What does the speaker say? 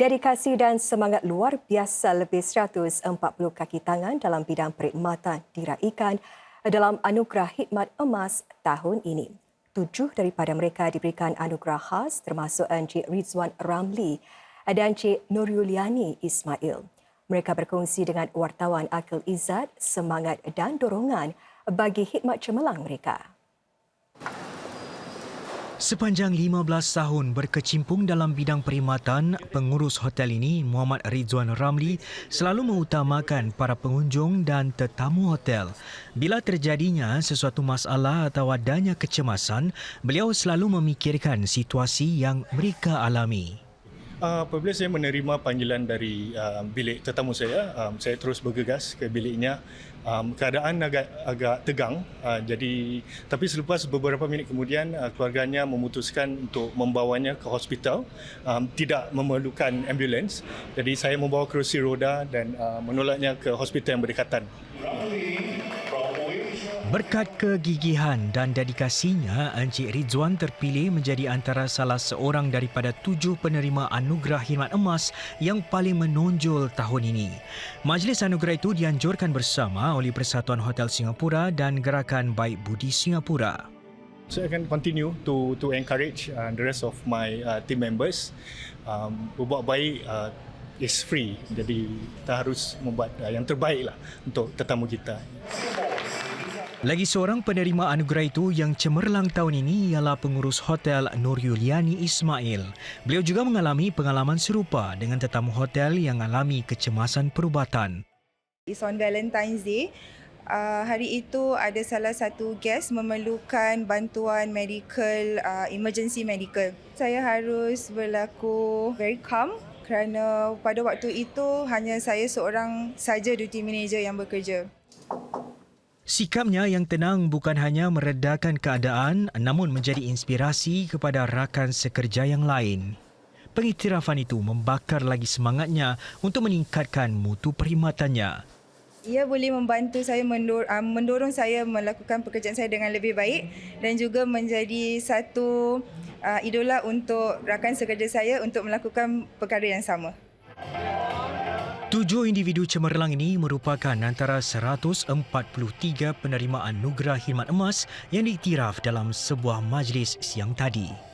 Dedikasi dan semangat luar biasa lebih 140 kaki tangan dalam bidang perkhidmatan diraikan dalam Anugerah Hikmat Emas tahun ini. Tujuh daripada mereka diberikan anugerah khas termasuk Encik Rizwan Ramli dan Encik Nuryuliani Ismail. Mereka berkongsi dengan wartawan Akil Izzat semangat dan dorongan bagi khidmat cemerlang mereka. Sepanjang 15 tahun berkecimpung dalam bidang perkhidmatan, pengurus hotel ini, Muhammad Rizwan Ramli, selalu mengutamakan para pengunjung dan tetamu hotel. Bila terjadinya sesuatu masalah atau adanya kecemasan, beliau selalu memikirkan situasi yang mereka alami. Uh, apabila saya menerima panggilan dari uh, bilik tetamu saya, um, saya terus bergegas ke biliknya. Um, keadaan agak agak tegang, uh, jadi tapi selepas beberapa minit kemudian uh, keluarganya memutuskan untuk membawanya ke hospital, um, tidak memerlukan ambulans. Jadi saya membawa kerusi roda dan uh, menolaknya ke hospital yang berdekatan. Berkat kegigihan dan dedikasinya, Encik Rizwan terpilih menjadi antara salah seorang daripada tujuh penerima anugerah khidmat emas yang paling menonjol tahun ini. Majlis anugerah itu dianjurkan bersama oleh Persatuan Hotel Singapura dan Gerakan Baik Budi Singapura. Saya akan continue to to encourage uh, the rest of my uh, team members um, berbuat baik uh, is free. Jadi kita harus membuat uh, yang terbaik lah untuk tetamu kita. Lagi seorang penerima anugerah itu yang cemerlang tahun ini ialah pengurus hotel Nur Yuliani Ismail. Beliau juga mengalami pengalaman serupa dengan tetamu hotel yang alami kecemasan perubatan. It's on Valentine's Day. Uh, hari itu ada salah satu guest memerlukan bantuan medical, uh, emergency medical. Saya harus berlaku very calm kerana pada waktu itu hanya saya seorang saja duty manager yang bekerja. Sikapnya yang tenang bukan hanya meredakan keadaan namun menjadi inspirasi kepada rakan sekerja yang lain. Pengiktirafan itu membakar lagi semangatnya untuk meningkatkan mutu perkhidmatannya. Ia boleh membantu saya uh, mendorong saya melakukan pekerjaan saya dengan lebih baik dan juga menjadi satu uh, idola untuk rakan sekerja saya untuk melakukan perkara yang sama. Tujuh individu cemerlang ini merupakan antara 143 penerima anugerah khidmat emas yang diiktiraf dalam sebuah majlis siang tadi.